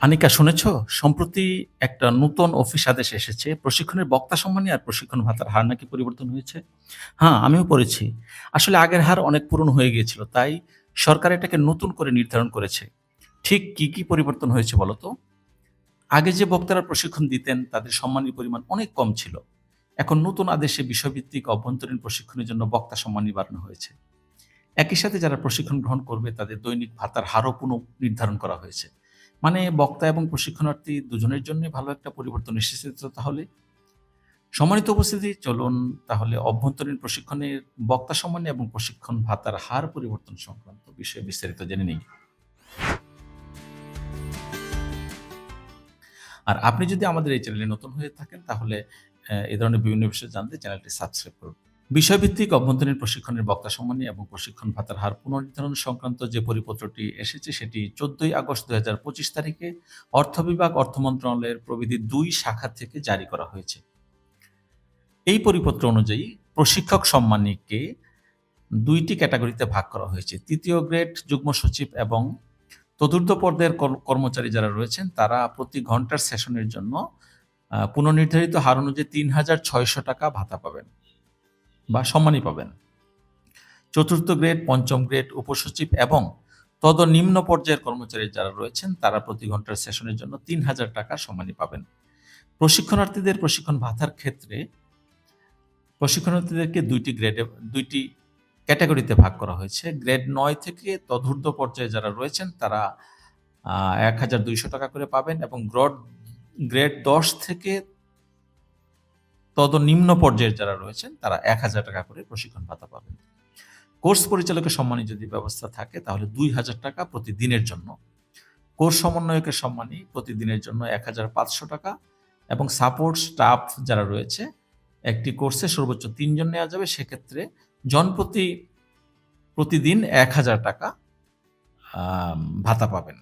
আনিকা, শুনেছ? সম্প্রতি একটা নতুন অফিস আদেশ এসেছে। প্রশিক্ষণের বক্তা সম্মানী আর প্রশিক্ষণ ভাতার হার নাকি পরিবর্তন হয়েছে? হ্যাঁ আমিও পড়েছি। আসলে আগের হার অনেক পুরনো হয়ে গিয়েছিল, তাই সরকার এটাকে নতুন করে নির্ধারণ করেছে। ঠিক কি কি পরিবর্তন হয়েছে বলো তো? আগে যে বক্তারা প্রশিক্ষণ দিতেন, তাদের সম্মানীর পরিমাণ অনেক কম ছিল। এখন নতুন আদেশে বিষয়ভিত্তিক অভ্যন্তরীণ প্রশিক্ষণের জন্য বক্তা সম্মানী বাড়ানো হয়েছে। একই সাথে যারা প্রশিক্ষণ গ্রহণ করবে, তাদের দৈনিক ভাতার হারও পুনঃ নির্ধারণ করা হয়েছে। মানে বক্তা এবং প্রশিক্ষণার্থী দুজনের জন্য ভালো একটা পরিবর্তন এসেছে তাহলে। সম্মানিত উপস্থিতি, চলুন তাহলে অভ্যন্তরীণ প্রশিক্ষণের বক্তা সম্মানী এবং প্রশিক্ষণ ভাতার হার পরিবর্তন সংক্রান্ত বিষয়ে বিস্তারিত জেনে নিই। আর আপনি যদি আমাদের এই চ্যানেলে নতুন হয়ে থাকেন তাহলে এ ধরনের বিভিন্ন বিষয় জানতে চ্যানেলটি সাবস্ক্রাইব করুন। বিষয়ভিত্তিক অভ্যন্তরীণ প্রশিক্ষণের বক্তা সম্মানী এবং প্রশিক্ষণ ভাতার হার পুনর্নির্ধারণ সংক্রান্ত যে পরিপত্রটি এসেছে, সেটি চোদ্দই আগস্ট দুই হাজার পঁচিশ তারিখে অর্থ বিভাগ, অর্থ মন্ত্রণালয়ের প্রবিধি দুই শাখা থেকে জারি করা হয়েছে। এই পরিপত্র অনুযায়ী প্রশিক্ষক সম্মানীকে দুইটি ক্যাটাগরিতে ভাগ করা হয়েছে। তৃতীয় গ্রেড যুগ্ম সচিব এবং চতুর্থ পর্যায়ের কর- কর্মচারী যারা রয়েছেন, তারা প্রতি ঘণ্টার সেশনের জন্য পুনর্নির্ধারিত হার অনুযায়ী তিন হাজার ছয়শো টাকা ভাতা পাবেন। বা সম্মানই পাবেন। চতুর্থ গ্রেড, পঞ্চম গ্রেড উপসচিব এবং তদনিম্ন পর্যায়ের কর্মচারী যারা রয়েছেন, তারা প্রতি ঘণ্টার সেশনের জন্য তিন হাজার টাকা সম্মানী পাবেন। প্রশিক্ষণার্থীদের প্রশিক্ষণ ভাতার ক্ষেত্রে প্রশিক্ষণার্থীদেরকে দুইটি গ্রেডে, দুইটি ক্যাটাগরিতে ভাগ করা হয়েছে। গ্রেড নয় থেকে তদূর্ধ্ব পর্যায়ে যারা রয়েছেন, তারা এক হাজার দুইশো টাকা করে পাবেন এবং গ্রড, গ্রেড দশ থেকে তদনিম্ন পর্যায়ের যারা রয়েছেন, তারা এক হাজার টাকা করে প্রশিক্ষণ ভাতা পাবেন। কোর্স পরিচালকের সম্মানী যদি ব্যবস্থা থাকে, তাহলে দুই হাজার টাকা প্রতিদিনের জন্য। কোর্স সমন্বয়কের সম্মানী প্রতিদিনের জন্য এক হাজার পাঁচশো টাকা এবং সাপোর্ট স্টাফ যারা রয়েছে, একটি কোর্সে সর্বোচ্চ তিনজন নেওয়া যাবে। সেক্ষেত্রে জনপ্রতি প্রতিদিন এক হাজার টাকা ভাতা পাবেন।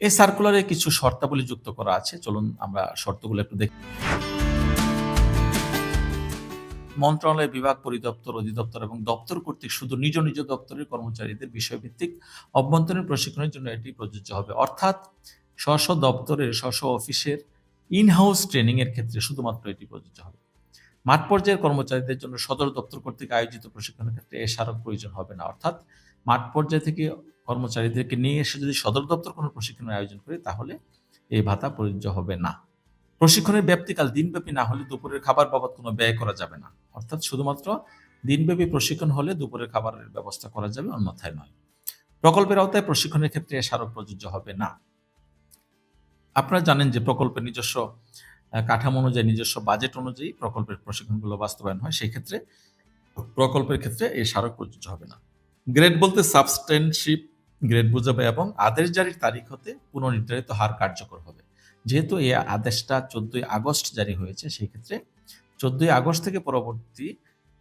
এই সার্কুলারে কিছু শর্তাবলী যুক্ত করা আছে। চলুন আমরা শর্তগুলো একটু দেখি। মন্ত্রণালয়, বিভাগ পরিদপ্তর, অধিদপ্তর এবং দপ্তর কর্তৃক শুধু নিজ নিজ দপ্তরের কর্মচারীদের বিষয়ভিত্তিক অভ্যন্তরীণ প্রশিক্ষণের জন্য এটি প্রযোজ্য হবে। অর্থাৎ স্ব দপ্তরের স্ব অফিসের ইন হাউস ট্রেনিং এর ক্ষেত্রে শুধুমাত্র এটি প্রযোজ্য হবে। মাঠ পর্যায়ের কর্মচারীদের জন্য সদর দপ্তর কর্তৃক আয়োজিত প্রশিক্ষণের ক্ষেত্রে এ প্রয়োজন হবে না। অর্থাৎ মাঠ পর্যায় থেকে কর্মচারীদেরকে নিয়ে এসে যদি সদর দপ্তর কোনো প্রশিক্ষণের আয়োজন করে, তাহলে এই ভাতা প্রযোজ্য হবে না। প্রশিক্ষণের ব্যাপ্তিকাল দিনব্যাপী না হলে দুপুরের খাবার বাবদ কোনো ব্যয় করা যাবে না। অর্থাৎ শুধুমাত্র দিনব্যাপী প্রশিক্ষণ হলে দুপুরের খাবারের ব্যবস্থা করা যাবে অন্যথায় নয়। প্রকল্পের আওতায় প্রশিক্ষণের ক্ষেত্রে স্মারক প্রযোজ্য হবে না। আপনারা জানেন যে প্রকল্পের নিজস্ব কাঠামো অনুযায়ী, নিজস্ব বাজেট অনুযায়ী প্রকল্পের প্রশিক্ষণগুলো বাস্তবায়ন হয়। সেই ক্ষেত্রে প্রকল্পের ক্ষেত্রে এই স্মারক প্রযোজ্য হবে না। গ্রেড বলতে সাবস্টেনশিপ, গ্রেড বোঝাবে এবং আদেশ জারির তারিখ হতে পুনর্নির্ধারিত হার কার্যকর হবে। যেহেতু এই আদেশটা চোদ্দই আগস্ট জারি হয়েছে, সেই ক্ষেত্রে চোদ্দই আগস্ট থেকে পরবর্তী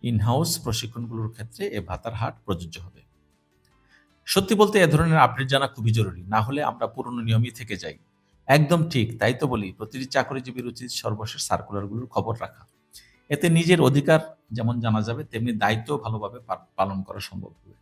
ইনহাউস প্রশিক্ষণগুলোর ক্ষেত্রে এ ভাতার হার প্রযোজ্য হবে। সত্যি বলতে এ ধরনের আপডেট জানা খুবই জরুরি, না হলে আমরা পুরনো নিয়মই থেকে যাই। একদম ঠিক, তাই তো বলি, প্রতিটি চাকরিজীবীর উচিত সর্বশেষ সার্কুলারগুলোর খবর রাখা। এতে নিজের অধিকার যেমন জানা যাবে, তেমনি দায়িত্ব ভালোভাবে পালন করা সম্ভব হবে।